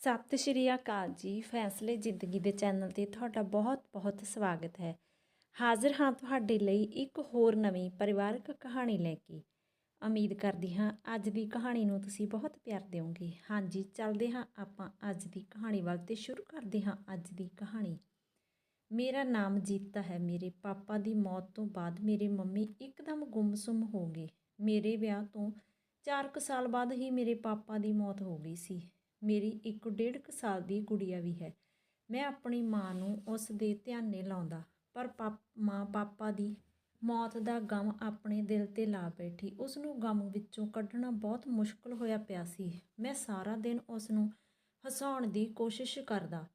ਸਤਿ ਸ਼੍ਰੀ ਅਕਾਲ ਜੀ। ਫੈਸਲੇ ਜ਼ਿੰਦਗੀ ਦੇ ਚੈਨਲ ਤੇ ਤੁਹਾਡਾ ਬਹੁਤ-ਬਹੁਤ ਸਵਾਗਤ ਹੈ। ਹਾਜ਼ਰ ਹਾਂ ਤੁਹਾਡੇ ਲਈ ਇੱਕ ਹੋਰ ਨਵੀਂ ਪਰਿਵਾਰਕ ਕਹਾਣੀ ਲੈ ਕੇ। ਉਮੀਦ ਕਰਦੀ ਹਾਂ ਅੱਜ ਦੀ ਕਹਾਣੀ ਨੂੰ ਤੁਸੀਂ ਬਹੁਤ ਪਿਆਰ ਦਿਓਗੇ। ਹਾਂਜੀ, ਚੱਲਦੇ ਹਾਂ ਆਪਾਂ ਅੱਜ ਦੀ ਕਹਾਣੀ ਵੱਲ ਤੇ ਸ਼ੁਰੂ ਕਰਦੇ ਹਾਂ ਅੱਜ ਦੀ ਕਹਾਣੀ। ਮੇਰਾ ਨਾਮ ਜੀਤਾ ਹੈ। ਮੇਰੇ ਪਾਪਾ ਦੀ ਮੌਤ ਤੋਂ ਬਾਅਦ ਮੇਰੇ ਮੰਮੀ ਇੱਕਦਮ ਗੁੰਮਸੁੰਮ ਹੋ ਗਏ। ਮੇਰੇ ਵਿਆਹ ਤੋਂ 4 ਕੁ ਸਾਲ ਬਾਅਦ ਹੀ ਮੇਰੇ ਪਾਪਾ ਦੀ ਮੌਤ ਹੋ ਗਈ ਸੀ। ਮੇਰੀ ਇੱਕ ਡੇਢ ਕੁ ਸਾਲ ਦੀ ਗੁੜੀਆ ਵੀ ਹੈ। ਮੈਂ ਆਪਣੀ ਮਾਂ ਨੂੰ ਉਸ ਦੇ ਧਿਆਨੇ ਲਾਉਂਦਾ, ਪਰ ਪਾਪ, ਮਾਂ ਪਾਪਾ ਦੀ ਮੌਤ ਦਾ ਗਮ ਆਪਣੇ ਦਿਲ ਤੇ ਲਾ ਬੈਠੀ। ਉਸ ਨੂੰ ਗਮ ਵਿੱਚੋਂ ਕੱਢਣਾ ਬਹੁਤ ਮੁਸ਼ਕਲ ਹੋਇਆ ਪਿਆ ਸੀ। ਮੈਂ ਸਾਰਾ ਦਿਨ ਉਸ ਨੂੰ ਹਸਾਉਣ ਦੀ ਕੋਸ਼ਿਸ਼ ਕਰਦਾ।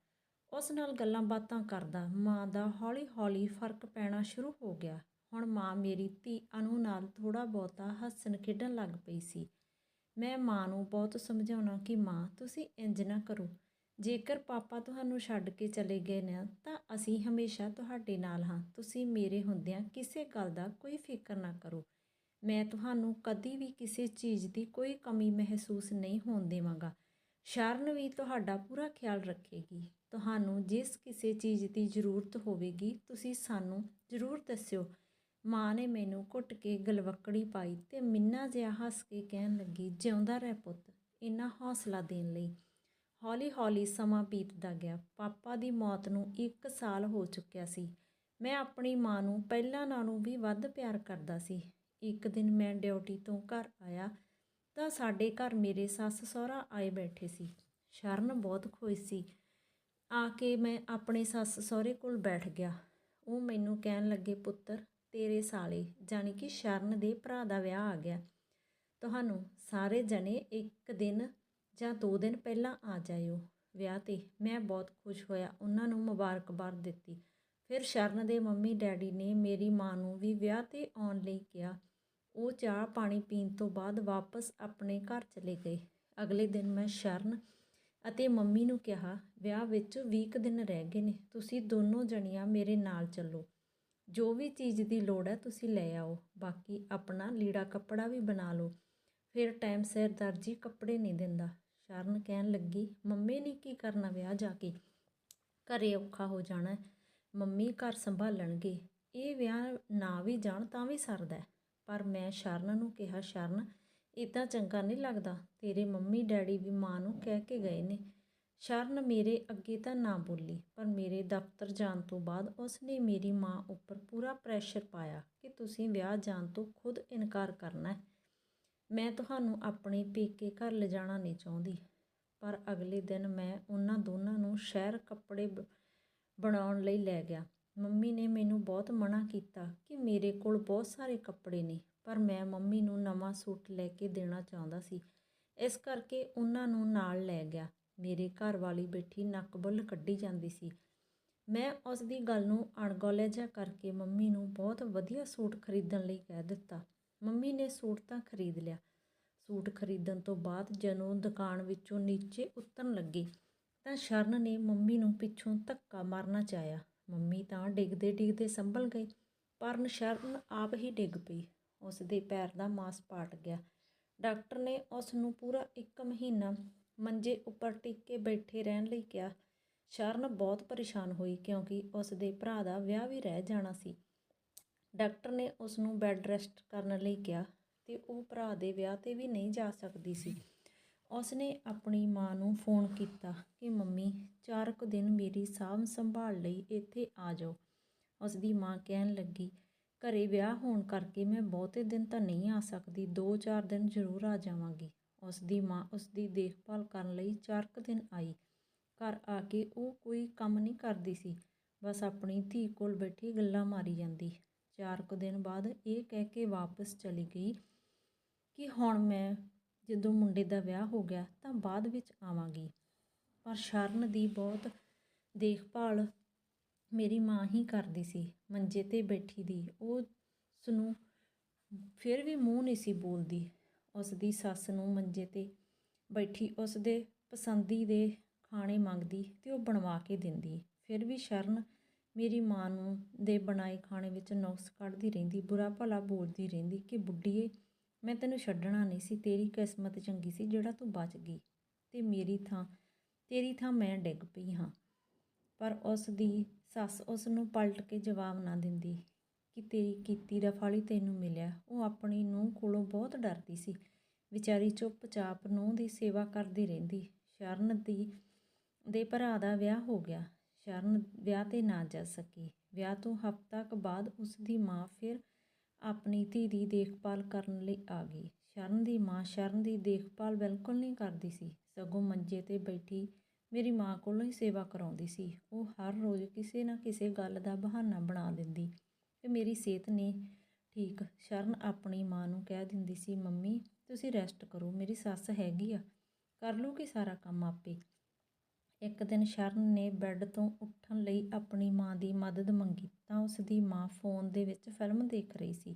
ਉਸ ਨਾਲ ਗੱਲਾਂ ਬਾਤਾਂ ਕਰਦਾ। ਮਾਂ ਦਾ ਹੌਲੀ-ਹੌਲੀ ਫ਼ਰਕ ਪੈਣਾ ਸ਼ੁਰੂ ਹੋ ਗਿਆ। ਹੁਣ ਮਾਂ ਮੇਰੀ ਧੀ ਅਨੂ ਨਾਲ ਥੋੜਾ ਬਹੁਤਾ ਹੱਸਣ ਖੇਡਣ ਲੱਗ ਪਈ ਸੀ। ਮੈਂ ਮਾਂ ਨੂੰ ਬਹੁਤ ਸਮਝਾਉਣਾ ਕਿ ਮਾਂ, ਤੁਸੀਂ ਇੰਜ ਨਾ ਕਰੋ। ਜੇਕਰ ਪਾਪਾ ਤੁਹਾਨੂੰ ਛੱਡ ਕੇ ਚਲੇ ਗਏ ਨੇ, ਤਾਂ ਅਸੀਂ ਹਮੇਸ਼ਾ ਤੁਹਾਡੇ ਨਾਲ ਹਾਂ। ਤੁਸੀਂ ਮੇਰੇ ਹੁੰਦਿਆਂ ਕਿਸੇ ਗੱਲ ਦਾ ਕੋਈ ਫਿਕਰ ਨਾ ਕਰੋ। ਮੈਂ ਤੁਹਾਨੂੰ ਕਦੀ ਵੀ ਕਿਸੇ ਚੀਜ਼ ਦੀ ਕੋਈ ਕਮੀ ਮਹਿਸੂਸ ਨਹੀਂ ਹੋਣ ਦੇਵਾਂਗਾ। ਸ਼ਰਨ ਵੀ ਤੁਹਾਡਾ ਪੂਰਾ ਖਿਆਲ ਰੱਖੇਗੀ। ਤੁਹਾਨੂੰ ਜਿਸ ਕਿਸੇ ਚੀਜ਼ ਦੀ ਜ਼ਰੂਰਤ ਹੋਵੇਗੀ, ਤੁਸੀਂ ਸਾਨੂੰ ਜ਼ਰੂਰ ਦੱਸਿਓ। ਮਾਂ ਨੇ ਮੈਨੂੰ ਘੁੱਟ ਕੇ ਗਲਵੱਕੜੀ ਪਾਈ ਤੇ ਮਿੰਨਾ ਜਿਹਾ ਹੱਸ ਕੇ ਕਹਿਣ ਲੱਗੀ, ਜਿਉਂਦਾ ਰਹਿ ਪੁੱਤ, ਇੰਨਾ ਹੌਸਲਾ ਦੇਣ ਲਈ। ਹੌਲੀ-ਹੌਲੀ ਸਮਾਂ ਬੀਤਦਾ ਗਿਆ। ਪਾਪਾ ਦੀ ਮੌਤ ਨੂੰ 1 ਸਾਲ ਹੋ ਚੁੱਕਿਆ ਸੀ। ਮੈਂ ਆਪਣੀ ਮਾਂ ਨੂੰ ਪਹਿਲਾਂ ਨਾਲੋਂ ਵੀ ਵੱਧ ਪਿਆਰ ਕਰਦਾ ਸੀ। ਇੱਕ ਦਿਨ ਮੈਂ ਡਿਊਟੀ ਤੋਂ ਘਰ ਆਇਆ ਤਾਂ ਸਾਡੇ ਘਰ ਮੇਰੇ ਸੱਸ ਸਹੁਰਾ ਆਏ ਬੈਠੇ ਸੀ। ਸ਼ਰਨ ਬਹੁਤ ਖੁਸ਼ ਸੀ। ਆ ਕੇ ਮੈਂ ਆਪਣੇ ਸੱਸ ਸਹੁਰੇ ਕੋਲ ਬੈਠ ਗਿਆ। ਉਹ ਮੈਨੂੰ ਕਹਿਣ ਲੱਗੇ, ਪੁੱਤਰ ਤੇਰੇ ਸਾਲੇ ਜਾਨੀ ਕਿ ਸ਼ਰਨ ਦੇ ਭਰਾ ਦਾ ਵਿਆਹ ਆ ਗਿਆ। ਤੁਹਾਨੂੰ ਸਾਰੇ ਜਣੇ ਇੱਕ ਦਿਨ ਜਾਂ ਦੋ ਦਿਨ ਪਹਿਲਾਂ ਆ ਜਾਇਓ। ਵਿਆਹ ਤੇ ਮੈਂ ਬਹੁਤ ਖੁਸ਼ ਹੋਇਆ। ਉਹਨਾਂ ਨੂੰ ਮੁਬਾਰਕਬਾਦ ਦਿੱਤੀ। ਫਿਰ ਸ਼ਰਨ ਦੇ ਮੰਮੀ ਡੈਡੀ ਨੇ ਮੇਰੀ ਮਾਂ ਨੂੰ ਵੀ ਵਿਆਹ ਤੇ ਆਉਣ ਲਈ ਕਿਹਾ। ਉਹ ਚਾਹ ਪਾਣੀ ਪੀਣ ਤੋਂ ਬਾਅਦ ਵਾਪਸ ਆਪਣੇ ਘਰ ਚਲੇ ਗਏ। ਅਗਲੇ ਦਿਨ ਮੈਂ ਸ਼ਰਨ ਅਤੇ ਮੰਮੀ ਨੂੰ ਕਿਹਾ, ਵਿਆਹ ਵਿੱਚ 20 ਕੁ ਦਿਨ ਰਹਿ ਗਏ ਨੇ। ਤੁਸੀਂ ਦੋਨੋਂ ਜਣੀਆਂ ਮੇਰੇ ਨਾਲ ਚੱਲੋ। ਜੋ ਵੀ ਚੀਜ਼ ਦੀ ਲੋੜ ਹੈ, ਤੁਸੀਂ ਲੈ ਆਓ। ਬਾਕੀ ਆਪਣਾ ਲੀੜਾ ਕੱਪੜਾ ਵੀ ਬਣਾ ਲਓ। ਫਿਰ ਟਾਈਮ ਸਿਰ ਦਰਜੀ ਕੱਪੜੇ ਨਹੀਂ ਦਿੰਦਾ। ਸ਼ਰਨ ਕਹਿਣ ਲੱਗੀ, ਮੰਮੀ ਨੇ ਕੀ ਕਰਨਾ ਵਿਆਹ ਜਾ ਕੇ? ਘਰੇ ਔਖਾ ਹੋ ਜਾਣਾ ਮੰਮੀ ਘਰ ਸੰਭਾਲਣਗੇ। ਇਹ ਵਿਆਹ ਨਾ ਵੀ ਜਾਣ ਤਾਂ ਵੀ ਸਰਦਾ ਪਰ ਮੈਂ ਸ਼ਰਨ ਨੂੰ ਕਿਹਾ, ਸ਼ਰਨ ਇਦਾਂ ਚੰਗਾ ਨਹੀਂ ਲੱਗਦਾ। ਤੇਰੇ ਮੰਮੀ ਡੈਡੀ ਵੀ ਮਾਂ ਨੂੰ ਕਹਿ ਕੇ ਗਏ ਨੇ। ਸ਼ਰਨ ਮੇਰੇ ਅੱਗੇ ਤਾਂ ਨਾ ਬੋਲੀ, ਪਰ ਮੇਰੇ ਦਫ਼ਤਰ ਜਾਣ ਤੋਂ ਬਾਅਦ ਉਸ ਨੇ ਮੇਰੀ ਮਾਂ ਉੱਪਰ ਪੂਰਾ ਪ੍ਰੈਸ਼ਰ ਪਾਇਆ ਕਿ ਤੁਸੀਂ ਵਿਆਹ ਜਾਣ ਤੋਂ ਖੁਦ ਇਨਕਾਰ ਕਰਨਾ ਹੈ। ਮੈਂ ਤੁਹਾਨੂੰ ਆਪਣੇ ਪੇਕੇ ਘਰ ਲਿਜਾਣਾ ਨਹੀਂ ਚਾਹੁੰਦੀ, ਪਰ ਅਗਲੇ ਦਿਨ ਮੈਂ ਉਹਨਾਂ ਦੋਨਾਂ ਨੂੰ ਸ਼ਹਿਰ ਕੱਪੜੇ ਬ- ਬਣਾਉਣ ਲਈ ਲੈ ਗਿਆ। ਮੰਮੀ ਨੇ ਮੈਨੂੰ ਬਹੁਤ ਮਨਾ ਕੀਤਾ ਕਿ ਮੇਰੇ ਕੋਲ ਬਹੁਤ ਸਾਰੇ ਕੱਪੜੇ ਨੇ, ਪਰ ਮੈਂ ਮੰਮੀ ਨੂੰ ਨਵਾਂ ਸੂਟ ਲੈ ਕੇ ਦੇਣਾ ਚਾਹੁੰਦਾ ਸੀ। ਇਸ ਕਰਕੇ ਉਹਨਾਂ ਨੂੰ ਨਾਲ ਲੈ ਗਿਆ। ਮੇਰੇ ਘਰ ਵਾਲੀ ਬੈਠੀ ਨੱਕ ਬੁੱਲ ਕੱਢੀ ਜਾਂਦੀ ਸੀ। ਮੈਂ ਉਸ ਦੀ ਗੱਲ ਨੂੰ ਅਣਗੌਲਿਆ ਜਿਹਾ ਕਰਕੇ ਮੰਮੀ ਨੂੰ ਬਹੁਤ ਵਧੀਆ ਸੂਟ ਖਰੀਦਣ ਲਈ ਕਹਿ ਦਿੱਤਾ। ਮੰਮੀ ਨੇ ਸੂਟ ਤਾਂ ਖਰੀਦ ਲਿਆ। ਸੂਟ ਖਰੀਦਣ ਤੋਂ ਬਾਅਦ ਜਦੋਂ ਦੁਕਾਨ ਵਿੱਚੋਂ ਨੀਚੇ ਉਤਰਨ ਲੱਗੇ ਤਾਂ ਸ਼ਰਨ ਨੇ ਮੰਮੀ ਨੂੰ ਪਿੱਛੋਂ ਧੱਕਾ ਮਾਰਨਾ ਚਾਹਿਆ। ਮੰਮੀ ਤਾਂ ਡਿੱਗਦੇ ਡਿੱਗਦੇ ਸੰਭਲ ਗਈ ਪਰ ਸ਼ਰਨ ਆਪ ਹੀ ਡਿੱਗ ਪਈ। ਉਸ ਦੇ ਪੈਰ ਦਾ ਮਾਸ ਪਾਟ ਗਿਆ। ਡਾਕਟਰ ਨੇ ਉਸ ਨੂੰ ਪੂਰਾ 1 ਮਹੀਨਾ ਮੰਜੇ ਉੱਪਰ ਟਿਕ ਕੇ ਬੈਠੇ ਰਹਿਣ ਲਈ ਕਿਹਾ। ਸ਼ਰਨ ਬਹੁਤ ਪਰੇਸ਼ਾਨ ਹੋਈ ਕਿਉਂਕਿ ਉਸ ਦੇ ਭਰਾ ਦਾ ਵਿਆਹ ਵੀ ਰਹਿ ਜਾਣਾ ਸੀ। ਡਾਕਟਰ ਨੇ ਉਸ ਨੂੰ ਬੈੱਡ ਰੈਸਟ ਕਰਨ ਲਈ ਕਿਹਾ ਤੇ ਉਹ ਭਰਾ ਦੇ ਵਿਆਹ ਤੇ ਵੀ ਨਹੀਂ ਜਾ ਸਕਦੀ ਸੀ। ਉਸ ਨੇ ਆਪਣੀ ਮਾਂ ਨੂੰ ਫੋਨ ਕੀਤਾ ਕਿ, ਮੰਮੀ, ਚਾਰ ਕੁ ਦਿਨ ਮੇਰੀ ਸਾਂਭ ਸੰਭਾਲ ਲਈ ਇੱਥੇ ਆ ਜਾਓ। ਉਸ ਦੀ ਮਾਂ ਕਹਿਣ ਲੱਗੀ, ਘਰੇ ਵਿਆਹ ਹੋਣ ਕਰਕੇ ਮੈਂ ਬਹੁਤੇ ਦਿਨ ਤਾਂ ਨਹੀਂ ਆ ਸਕਦੀ 2-4 ਦਿਨ ਜ਼ਰੂਰ ਆ ਜਾਵਾਂਗੀ। ਉਸ ਦੀ ਮਾਂ ਉਸ ਦੀ ਦੇਖਭਾਲ ਕਰਨ ਲਈ ਚਾਰ ਕੁ ਦਿਨ ਆਈ। ਘਰ ਆ ਕੇ ਉਹ ਕੋਈ ਕੰਮ ਨਹੀਂ ਕਰਦੀ ਸੀ, ਬਸ ਆਪਣੀ ਧੀ ਕੋਲ ਬੈਠੀ ਗੱਲਾਂ ਮਾਰੀ ਜਾਂਦੀ। ਚਾਰ ਕੁ ਦਿਨ ਬਾਅਦ ਇਹ ਕਹਿ ਕੇ ਵਾਪਸ ਚਲੀ ਗਈ ਕਿ ਹੁਣ ਮੈਂ ਜਦੋਂ ਮੁੰਡੇ ਦਾ ਵਿਆਹ ਹੋ ਗਿਆ ਤਾਂ ਬਾਅਦ ਵਿੱਚ ਆਵਾਂਗੀ। ਪਰ ਸ਼ਰਨ ਦੀ ਬਹੁਤ ਦੇਖਭਾਲ ਮੇਰੀ ਮਾਂ ਹੀ ਕਰਦੀ ਸੀ। ਮੰਜੇ ਤੇ ਬੈਠੀ ਦੀ, ਉਹ ਨੂੰ ਫਿਰ ਵੀ ਮੂੰਹ ਨਹੀਂ ਸੀ ਬੋਲਦੀ। ਉਸ ਦੀ ਸੱਸ ਨੂੰ ਮੰਜੇ ਤੇ ਬੈਠੀ ਉਸ ਦੇ ਪਸੰਦੀ ਦੇ ਖਾਣੇ ਮੰਗਦੀ ਤੇ ਉਹ ਬਣਵਾ ਕੇ ਦਿੰਦੀ। ਫਿਰ ਵੀ ਸ਼ਰਨ ਮੇਰੀ ਮਾਂ ਨੂੰ ਦੇ ਬਣਾਏ ਖਾਣੇ ਵਿੱਚ ਨੁਕਸ ਕੱਢਦੀ ਰਹਿੰਦੀ, ਬੁਰਾ ਭਲਾ ਬੋਲਦੀ ਰਹਿੰਦੀ ਕਿ ਬੁੱਢੀਏ, ਮੈਂ ਤੈਨੂੰ ਛੱਡਣਾ ਨਹੀਂ ਸੀ, ਤੇਰੀ ਕਿਸਮਤ ਚੰਗੀ ਸੀ ਜਿਹੜਾ ਤੂੰ ਬਚ ਗਈ ਤੇ ਮੇਰੀ ਥਾਂ, ਤੇਰੀ ਥਾਂ ਮੈਂ ਡਿੱਗ ਪਈ ਹਾਂ। ਪਰ ਉਸ ਦੀ ਸੱਸ ਉਸ ਨੂੰ ਪਲਟ ਕੇ ਜਵਾਬ ਨਾ ਦਿੰਦੀ। ਕਿ ਤੇਰੀ ਕੀਤੀ ਦਾ ਫਲ ਹੀ ਤੈਨੂੰ ਮਿਲਿਆ। ਉਹ ਆਪਣੀ ਨੂੰਹ ਕੋਲੋਂ ਬਹੁਤ ਡਰਦੀ ਸੀ। ਵਿਚਾਰੀ ਚੁੱਪਚਾਪ ਨੂੰਹ ਦੀ ਸੇਵਾ ਕਰਦੀ ਰਹਿੰਦੀ। ਸ਼ਰਨ ਦੀ, ਦੇ ਭਰਾ ਦਾ ਵਿਆਹ ਹੋ ਗਿਆ। ਸ਼ਰਨ ਵਿਆਹ ਤੇ ਨਾ ਜਾ ਸਕੀ। ਵਿਆਹ ਤੋਂ ਹਫ਼ਤਾ ਕੁ ਬਾਅਦ ਉਸ ਦੀ ਮਾਂ ਫਿਰ ਆਪਣੀ ਧੀ ਦੀ ਦੇਖਭਾਲ ਕਰਨ ਲਈ ਆ ਗਈ। ਸ਼ਰਨ ਦੀ ਮਾਂ ਸ਼ਰਨ ਦੀ ਦੇਖਭਾਲ ਬਿਲਕੁਲ ਨਹੀਂ ਕਰਦੀ ਸੀ। ਸਗੋਂ ਮੰਜੇ ਤੇ ਬੈਠੀ ਮੇਰੀ ਮਾਂ ਕੋਲੋਂ ਹੀ ਸੇਵਾ ਕਰਾਉਂਦੀ ਸੀ। ਉਹ ਹਰ ਰੋਜ਼ ਕਿਸੇ ਨਾ ਕਿਸੇ ਗੱਲ ਦਾ ਬਹਾਨਾ ਬਣਾ ਦਿੰਦੀ। ਕਿ ਮੇਰੀ ਸਿਹਤ ਨਹੀਂ ਠੀਕ। ਸ਼ਰਨ ਆਪਣੀ ਮਾਂ ਨੂੰ ਕਹਿ ਦਿੰਦੀ ਸੀ, ਮੰਮੀ, ਤੁਸੀਂ ਰੈਸਟ ਕਰੋ, ਮੇਰੀ ਸੱਸ ਹੈਗੀ ਆ, ਕਰ ਲੂਗੀ ਸਾਰਾ ਕੰਮ ਆਪੇ। ਇੱਕ ਦਿਨ ਸ਼ਰਨ ਨੇ ਬੈੱਡ ਤੋਂ ਉੱਠਣ ਲਈ ਆਪਣੀ ਮਾਂ ਦੀ ਮਦਦ ਮੰਗੀ ਤਾਂ ਉਸ ਦੀ ਮਾਂ ਫੋਨ ਦੇ ਵਿੱਚ ਫਿਲਮ ਦੇਖ ਰਹੀ ਸੀ।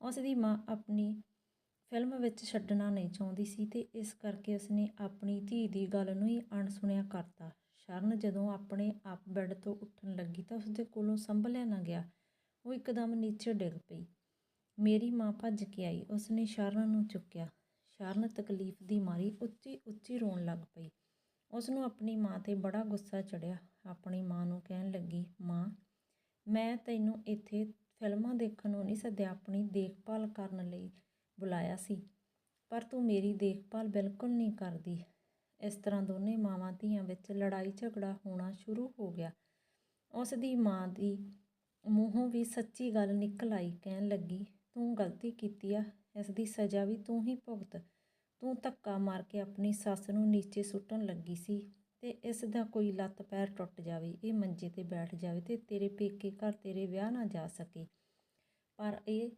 ਉਸ ਦੀ ਮਾਂ ਆਪਣੀ ਫਿਲਮ ਵਿੱਚ ਛੱਡਣਾ ਨਹੀਂ ਚਾਹੁੰਦੀ ਸੀ ਤੇ ਇਸ ਕਰਕੇ ਉਸਨੇ ਆਪਣੀ ਧੀ ਦੀ ਗੱਲ ਨੂੰ ਹੀ ਅਣਸੁਣਿਆ ਕਰਤਾ। ਸ਼ਰਨ ਜਦੋਂ ਆਪਣੇ ਆਪ ਬੈੱਡ ਤੋਂ ਉੱਠਣ ਲੱਗੀ ਤਾਂ ਉਸਦੇ ਕੋਲੋਂ ਸੰਭਲਿਆ ਨਾ ਗਿਆ। ਉਹ ਇੱਕਦਮ ਨੀਚੇ ਡਿੱਗ ਪਈ। ਮੇਰੀ ਮਾਂ ਭੱਜ ਕੇ ਆਈ। ਉਸਨੇ ਸ਼ਰਨ ਨੂੰ ਚੁੱਕਿਆ। ਸ਼ਰਨ ਤਕਲੀਫ ਦੀ ਮਾਰੀ ਉੱਚੀ ਉੱਚੀ ਰੋਣ ਲੱਗ ਪਈ। ਉਸ ਨੂੰ ਆਪਣੀ ਮਾਂ ਤੇ ਬੜਾ ਗੁੱਸਾ ਚੜਿਆ। ਆਪਣੀ ਮਾਂ ਨੂੰ ਕਹਿਣ ਲੱਗੀ, ਮਾਂ, ਮੈਂ ਤੈਨੂੰ ਇੱਥੇ ਫਿਲਮਾਂ ਦੇਖਣ ਨੂੰ ਨਹੀਂ ਸੱਦਿਆ। ਆਪਣੀ ਦੇਖਭਾਲ ਕਰਨ ਲਈ ਬੁਲਾਇਆ ਸੀ। ਪਰ ਤੂੰ ਮੇਰੀ ਦੇਖਭਾਲ ਬਿਲਕੁਲ ਨਹੀਂ ਕਰਦੀ। ਇਸ ਤਰ੍ਹਾਂ ਦੋਨੇ ਮਾਵਾਂ ਧੀਆਂ ਵਿੱਚ ਲੜਾਈ ਝਗੜਾ ਹੋਣਾ ਸ਼ੁਰੂ ਹੋ ਗਿਆ। ਉਸ ਦੀ ਮਾਂ ਦੀ ਮੂੰਹੋਂ ਵੀ ਸੱਚੀ ਗੱਲ ਨਿਕਲ ਆਈ, ਕਹਿਣ ਲੱਗੀ, ਤੂੰ ਗਲਤੀ ਕੀਤੀ ਆ, ਇਸ ਦੀ ਸਜ਼ਾ ਵੀ ਤੂੰ ਹੀ ਭੁਗਤ। ਤੂੰ ਧੱਕਾ ਮਾਰ ਕੇ ਆਪਣੀ ਸੱਸ ਨੂੰ ਨੀਚੇ ਸੁੱਟਣ ਲੱਗੀ ਸੀ ਤੇ ਇਸ ਦਾ ਕੋਈ ਲੱਤ ਪੈਰ ਟੁੱਟ ਜਾਵੇ, ਇਹ ਮੰਜੇ ਤੇ ਬੈਠ ਜਾਵੇ ਤੇ ਤੇਰੇ ਪੇਕੇ ਘਰ ਤੇਰੇ ਵਿਆਹ ਨਾ ਜਾ ਸਕੇ। ਪਰ ਇਹ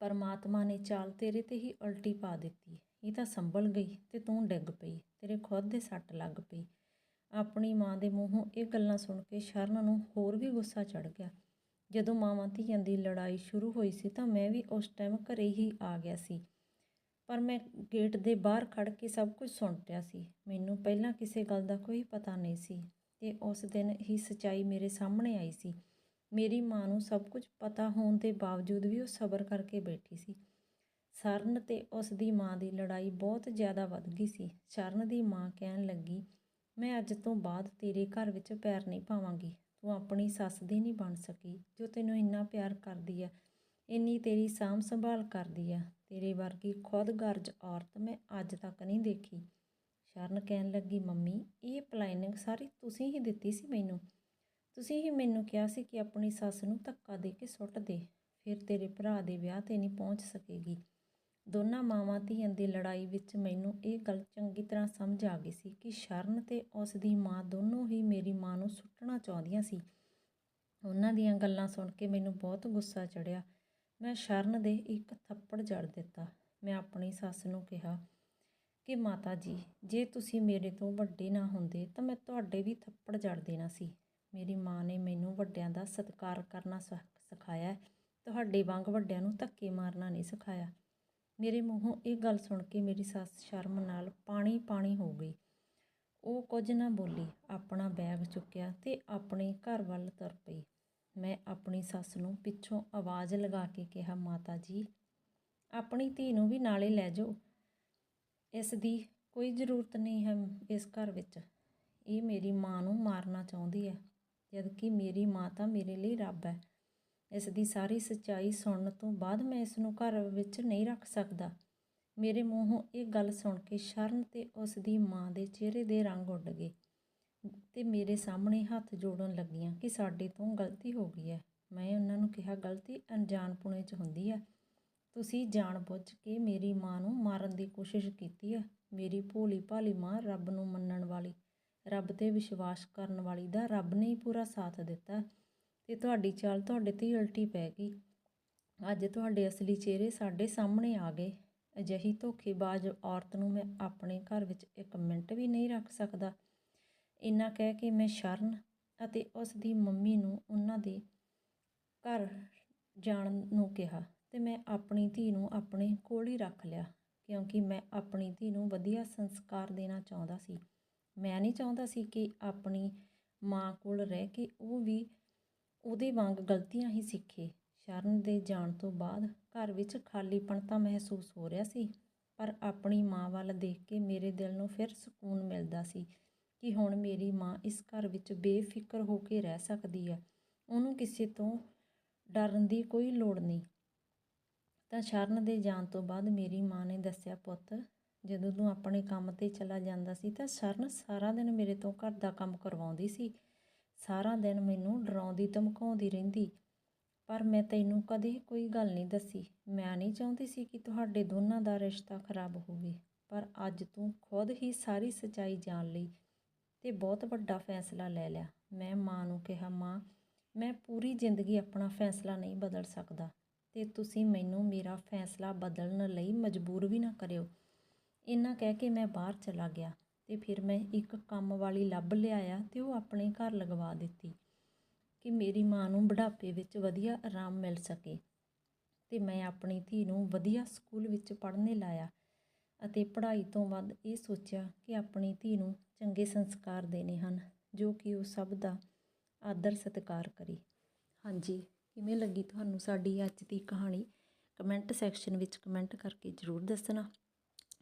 ਪਰਮਾਤਮਾ ਨੇ ਚਾਲ ਤੇਰੇ ਤੇ ਹੀ ਉਲਟੀ ਪਾ ਦਿੱਤੀ। ਇਹ ਤਾਂ ਸੰਭਲ ਗਈ ਤੇ ਤੂੰ ਡਿੱਗ ਪਈ, ਤੇਰੇ ਖੁਦ ਦੇ ਸੱਟ ਲੱਗ ਪਈ। ਆਪਣੀ ਮਾਂ ਦੇ ਮੂੰਹੋਂ ਇਹ ਗੱਲਾਂ ਸੁਣ ਕੇ ਸ਼ਰਨ ਨੂੰ ਹੋਰ ਵੀ ਗੁੱਸਾ ਚੜ ਗਿਆ। ਜਦੋਂ ਮਾਵਾਂ ਧੀਆਂ ਦੀ ਲੜਾਈ ਸ਼ੁਰੂ ਹੋਈ ਸੀ ਤਾਂ ਮੈਂ ਵੀ ਉਸ ਟਾਈਮ ਘਰੇ ਹੀ ਆ ਗਿਆ ਸੀ। ਪਰ ਮੈਂ ਗੇਟ ਦੇ ਬਾਹਰ ਖੜ ਕੇ ਸਭ ਕੁਝ ਸੁਣ ਰਿਹਾ ਸੀ। ਮੈਨੂੰ ਪਹਿਲਾਂ ਕਿਸੇ ਗੱਲ ਦਾ ਕੋਈ ਪਤਾ ਨਹੀਂ ਸੀ ਤੇ ਉਸ ਦਿਨ ਹੀ ਸਚਾਈ ਮੇਰੇ ਸਾਹਮਣੇ ਆਈ ਸੀ। ਮੇਰੀ ਮਾਂ ਨੂੰ ਸਭ ਕੁਝ ਪਤਾ ਹੋਣ ਦੇ ਬਾਵਜੂਦ ਵੀ ਉਹ ਸਬਰ ਕਰਕੇ ਬੈਠੀ ਸੀ। ਸਰਨ ਤੇ ਉਸ ਦੀ ਮਾਂ ਦੀ ਲੜਾਈ ਬਹੁਤ ਜ਼ਿਆਦਾ ਵੱਧ ਗਈ ਸੀ। ਸ਼ਰਨ ਦੀ ਮਾਂ ਕਹਿਣ ਲੱਗੀ, ਮੈਂ ਅੱਜ ਤੋਂ ਬਾਅਦ ਤੇਰੇ ਘਰ ਵਿੱਚ ਪੈਰ ਨਹੀਂ ਪਾਵਾਂਗੀ। ਤੂੰ ਆਪਣੀ ਸੱਸ ਦੀ ਨਹੀਂ ਬਣ ਸਕੀ, ਜੋ ਤੈਨੂੰ ਇੰਨਾ ਪਿਆਰ ਕਰਦੀ ਆ। ਇੰਨੀ ਤੇਰੀ ਸਾਂਭ ਸੰਭਾਲ ਕਰਦੀ ਆ। ਤੇਰੇ ਵਰਗੀ ਖੁਦਗਰਜ਼ ਔਰਤ ਮੈਂ ਅੱਜ ਤੱਕ ਨਹੀਂ ਦੇਖੀ। ਸ਼ਰਨ ਕਹਿਣ ਲੱਗੀ, ਮੰਮੀ, ਇਹ ਪਲਾਨਿੰਗ ਸਾਰੀ ਤੁਸੀਂ ਹੀ ਦਿੱਤੀ ਸੀ ਮੈਨੂੰ। ਤੁਸੀਂ ਹੀ ਮੈਨੂੰ ਕਿਹਾ ਸੀ ਕਿ ਆਪਣੀ ਸੱਸ ਨੂੰ ਧੱਕਾ ਦੇ ਕੇ ਸੁੱਟ ਦੇ। ਫਿਰ ਤੇਰੇ ਭਰਾ ਦੇ ਵਿਆਹ ਤੇ ਨਹੀਂ ਪਹੁੰਚ ਸਕੇਗੀ। ਦੋਨਾਂ ਮਾਵਾਂ ਧੀਆਂ ਦੀ ਲੜਾਈ ਵਿੱਚ ਮੈਨੂੰ ਇਹ ਗੱਲ ਚੰਗੀ ਤਰ੍ਹਾਂ ਸਮਝ ਆ ਗਈ ਸੀ ਕਿ ਸ਼ਰਨ ਅਤੇ ਉਸ ਦੀ ਮਾਂ ਦੋਨੋਂ ਹੀ ਮੇਰੀ ਮਾਂ ਨੂੰ ਸੁੱਟਣਾ ਚਾਹੁੰਦੀਆਂ ਸੀ। ਉਹਨਾਂ ਦੀਆਂ ਗੱਲਾਂ ਸੁਣ ਕੇ ਮੈਨੂੰ ਬਹੁਤ ਗੁੱਸਾ ਚੜਿਆ ਮੈਂ ਸ਼ਰਨ ਦੇ ਇੱਕ ਥੱਪੜ ਜੜ ਦਿੱਤਾ। ਮੈਂ ਆਪਣੀ ਸੱਸ ਨੂੰ ਕਿਹਾ ਕਿ, ਮਾਤਾ ਜੀ, ਜੇ ਤੁਸੀਂ ਮੇਰੇ ਤੋਂ ਵੱਡੇ ਨਾ ਹੁੰਦੇ ਤਾਂ ਮੈਂ ਤੁਹਾਡੇ ਵੀ ਥੱਪੜ ਜੜ ਦੇਣਾ ਸੀ। ਮੇਰੀ ਮਾਂ ਨੇ ਮੈਨੂੰ ਵੱਡਿਆਂ ਦਾ ਸਤਿਕਾਰ ਕਰਨਾ ਸਿਖਾਇਆ ਤੁਹਾਡੇ ਵਾਂਗ ਵੱਡਿਆਂ ਨੂੰ ਧੱਕੇ ਮਾਰਨਾ ਨਹੀਂ ਸਿਖਾਇਆ। ਮੇਰੇ ਮੂੰਹੋਂ ਇਹ ਗੱਲ ਸੁਣ ਕੇ ਮੇਰੀ ਸੱਸ ਸ਼ਰਮ ਨਾਲ ਪਾਣੀ ਪਾਣੀ ਹੋ ਗਈ। ਉਹ ਕੁਝ ਨਾ ਬੋਲੀ, ਆਪਣਾ ਬੈਗ ਚੁੱਕਿਆ ਤੇ ਆਪਣੇ ਘਰ ਵੱਲ ਤੁਰ ਪਈ। ਮੈਂ ਆਪਣੀ ਸੱਸ ਨੂੰ ਪਿੱਛੋਂ ਆਵਾਜ਼ ਲਗਾ ਕੇ ਕਿਹਾ, ਮਾਤਾ ਜੀ, ਆਪਣੀ ਧੀ ਨੂੰ ਵੀ ਨਾਲੇ ਲੈ ਜਾਓ। ਇਸ ਦੀ ਕੋਈ ਜ਼ਰੂਰਤ ਨਹੀਂ ਹੈ ਇਸ ਘਰ ਵਿੱਚ। ਇਹ ਮੇਰੀ ਮਾਂ ਨੂੰ ਮਾਰਨਾ ਚਾਹੁੰਦੀ ਹੈ, ਜਦਕਿ ਮੇਰੀ ਮਾਂ ਤਾਂ ਮੇਰੇ ਲਈ ਰੱਬ ਹੈ। ਇਸ ਦੀ ਸਾਰੀ ਸੱਚਾਈ ਸੁਣਨ ਤੋਂ ਬਾਅਦ ਮੈਂ ਇਸ ਨੂੰ ਘਰ ਵਿੱਚ ਨਹੀਂ ਰੱਖ ਸਕਦਾ। ਮੇਰੇ ਮੂੰਹੋਂ ਇਹ ਗੱਲ ਸੁਣ ਕੇ ਸ਼ਰਨ ਤੇ ਉਸ ਦੀ ਮਾਂ ਦੇ ਚਿਹਰੇ ਦੇ ਰੰਗ ਉੱਡ ਗਏ ਤੇ ਮੇਰੇ ਸਾਹਮਣੇ ਹੱਥ ਜੋੜਨ ਲੱਗੀਆਂ ਕਿ ਸਾਡੇ ਤੋਂ ਗਲਤੀ ਹੋ ਗਈ ਹੈ। ਮੈਂ ਉਹਨਾਂ ਨੂੰ ਕਿਹਾ, ਗਲਤੀ ਅਣਜਾਣਪੁਣੇ 'ਚ ਹੁੰਦੀ ਹੈ ਤੁਸੀਂ ਜਾਣਬੁੱਝ ਕੇ ਮੇਰੀ ਮਾਂ ਨੂੰ ਮਾਰਨ ਦੀ ਕੋਸ਼ਿਸ਼ ਕੀਤੀ ਹੈ ਮੇਰੀ ਭੋਲੀ ਭਾਲੀ ਮਾਂ ਰੱਬ ਨੂੰ ਮੰਨਣ ਵਾਲੀ, ਰੱਬ ਤੇ ਵਿਸ਼ਵਾਸ ਕਰਨ ਵਾਲੀ ਦਾ ਰੱਬ ਨੇ ਹੀ ਪੂਰਾ ਸਾਥ ਦਿੱਤਾ। ਤੇ ਤੁਹਾਡੀ ਚਾਲ ਤੁਹਾਡੇ ਤੇ ਹੀ ਉਲਟੀ ਪੈ ਗਈ। ਅੱਜ ਤੁਹਾਡੇ ਅਸਲੀ ਚਿਹਰੇ ਸਾਡੇ ਸਾਹਮਣੇ ਆ ਗਏ। ਅਜਿਹੀ ਧੋਖੇਬਾਜ਼ ਔਰਤ ਨੂੰ ਮੈਂ ਆਪਣੇ ਘਰ ਵਿੱਚ ਇੱਕ ਮਿੰਟ ਵੀ ਨਹੀਂ ਰੱਖ ਸਕਦਾ। ਇੰਨਾ ਕਹਿ ਕੇ ਮੈਂ ਸ਼ਰਨ ਅਤੇ ਉਸ ਦੀ ਮੰਮੀ ਨੂੰ ਉਹਨਾਂ ਦੇ ਘਰ ਜਾਣ ਨੂੰ ਕਿਹਾ ਤੇ ਮੈਂ ਆਪਣੀ ਧੀ ਨੂੰ ਆਪਣੇ ਕੋਲ ਹੀ ਰੱਖ ਲਿਆ ਕਿਉਂਕਿ ਮੈਂ ਆਪਣੀ ਧੀ ਨੂੰ ਵਧੀਆ ਸੰਸਕਾਰ ਦੇਣਾ ਚਾਹੁੰਦਾ ਸੀ। ਮੈਂ ਨਹੀਂ ਚਾਹੁੰਦਾ ਸੀ ਕਿ ਆਪਣੀ ਮਾਂ ਕੋਲ ਰਹਿ ਕੇ ਉਹ ਵੀ ਉਹਦੇ ਵਾਂਗ ਗਲਤੀਆਂ ਹੀ ਸਿੱਖੇ। ਸ਼ਰਨ ਦੇ ਜਾਣ ਤੋਂ ਬਾਅਦ ਘਰ ਵਿੱਚ ਖਾਲੀਪਣ ਤਾਂ ਮਹਿਸੂਸ ਹੋ ਰਿਹਾ ਸੀ, ਪਰ ਆਪਣੀ ਮਾਂ ਵੱਲ ਦੇਖ ਕੇ ਮੇਰੇ ਦਿਲ ਨੂੰ ਫਿਰ ਸਕੂਨ ਮਿਲਦਾ ਸੀ ਕਿ ਹੁਣ ਮੇਰੀ ਮਾਂ ਇਸ ਘਰ ਵਿੱਚ ਬੇਫਿਕਰ ਹੋ ਕੇ ਰਹਿ ਸਕਦੀ ਹੈ। ਉਹਨੂੰ ਕਿਸੇ ਤੋਂ ਡਰਨ ਦੀ ਕੋਈ ਲੋੜ ਨਹੀਂ। ਤਾਂ ਸ਼ਰਨ ਦੇ ਜਾਣ ਤੋਂ ਬਾਅਦ ਮੇਰੀ ਮਾਂ ਨੇ ਦੱਸਿਆ, ਪੁੱਤ, ਜਦੋਂ ਤੂੰ ਆਪਣੇ ਕੰਮ ਤੇ ਚਲਾ ਜਾਂਦਾ ਸੀ ਤਾਂ ਸ਼ਰਨ ਸਾਰਾ ਦਿਨ ਮੇਰੇ ਤੋਂ ਘਰ ਦਾ ਕੰਮ ਕਰਵਾਉਂਦੀ ਸੀ। ਸਾਰਾ ਦਿਨ ਮੈਨੂੰ ਡਰਾਉਂਦੀ, ਧਮਕਾਉਂਦੀ ਰਹਿੰਦੀ। ਪਰ ਮੈਂ ਤੈਨੂੰ ਕਦੇ ਕੋਈ ਗੱਲ ਨਹੀਂ ਦੱਸੀ। ਮੈਂ ਨਹੀਂ ਚਾਹੁੰਦੀ ਸੀ ਕਿ ਤੁਹਾਡੇ ਦੋਨਾਂ ਦਾ ਰਿਸ਼ਤਾ ਖਰਾਬ ਹੋਵੇ। ਪਰ ਅੱਜ ਤੂੰ ਖੁਦ ਹੀ ਸਾਰੀ ਸੱਚਾਈ ਜਾਣ ਲਈ ਤੇ ਬਹੁਤ ਵੱਡਾ ਫੈਸਲਾ ਲੈ ਲਿਆ। ਮੈਂ ਮਾਂ ਨੂੰ ਕਿਹਾ, ਮਾਂ, ਮੈਂ ਪੂਰੀ ਜ਼ਿੰਦਗੀ ਆਪਣਾ ਫੈਸਲਾ ਨਹੀਂ ਬਦਲ ਸਕਦਾ ਤੇ ਤੁਸੀਂ ਮੈਨੂੰ ਮੇਰਾ ਫੈਸਲਾ ਬਦਲਣ ਲਈ ਮਜਬੂਰ ਵੀ ਨਾ ਕਰਿਓ। ਇੰਨਾ ਕਹਿ ਕੇ ਮੈਂ ਬਾਹਰ ਚਲਾ ਗਿਆ। ਤੇ ਫਿਰ ਮੈਂ ਇੱਕ ਕੰਮ ਵਾਲੀ ਲੱਭ ਲਿਆਇਆ ਅਤੇ ਉਹ ਆਪਣੇ ਘਰ ਲਗਵਾ ਦਿੱਤੀ ਕਿ ਮੇਰੀ ਮਾਂ ਨੂੰ ਬੁਢਾਪੇ ਵਿੱਚ ਵਧੀਆ ਆਰਾਮ ਮਿਲ ਸਕੇ। ਅਤੇ ਮੈਂ ਆਪਣੀ ਧੀ ਨੂੰ ਵਧੀਆ ਸਕੂਲ ਵਿੱਚ ਪੜ੍ਹਨੇ ਲਾਇਆ ਅਤੇ ਪੜ੍ਹਾਈ ਤੋਂ ਵੱਧ ਇਹ ਸੋਚਿਆ ਕਿ ਆਪਣੀ ਧੀ ਨੂੰ ਚੰਗੇ ਸੰਸਕਾਰ ਦੇਣੇ ਹਨ, ਜੋ ਕਿ ਉਹ ਸਭ ਦਾ ਆਦਰ ਸਤਿਕਾਰ ਕਰੇ। ਹਾਂਜੀ, ਕਿਵੇਂ ਲੱਗੀ ਤੁਹਾਨੂੰ ਸਾਡੀ ਅੱਜ ਦੀ ਕਹਾਣੀ? ਕਮੈਂਟ ਸੈਕਸ਼ਨ ਵਿੱਚ ਕਮੈਂਟ ਕਰਕੇ ਜ਼ਰੂਰ ਦੱਸਣਾ।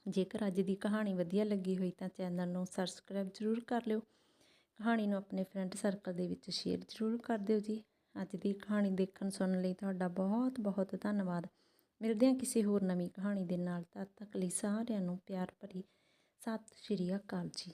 ਜੇਕਰ ਅੱਜ ਦੀ ਕਹਾਣੀ ਵਧੀਆ ਲੱਗੀ ਹੋਈ ਤਾਂ ਚੈਨਲ ਨੂੰ ਸਬਸਕ੍ਰਾਈਬ ਜ਼ਰੂਰ ਕਰ ਲਿਓ। ਕਹਾਣੀ ਨੂੰ ਆਪਣੇ ਫਰੈਂਡ ਸਰਕਲ ਦੇ ਵਿੱਚ ਸ਼ੇਅਰ ਜ਼ਰੂਰ ਕਰ ਦਿਓ ਜੀ। ਅੱਜ ਦੀ ਕਹਾਣੀ ਦੇਖਣ ਸੁਣਨ ਲਈ ਤੁਹਾਡਾ ਬਹੁਤ ਬਹੁਤ ਧੰਨਵਾਦ। ਮਿਲਦੇ ਹਾਂ ਕਿਸੇ ਹੋਰ ਨਵੀਂ ਕਹਾਣੀ ਦੇ ਨਾਲ। ਤਦ ਤੱਕ ਲਈ ਸਾਰਿਆਂ ਨੂੰ ਪਿਆਰ ਭਰੀ ਸਤਿ ਸ਼੍ਰੀ ਅਕਾਲ ਜੀ।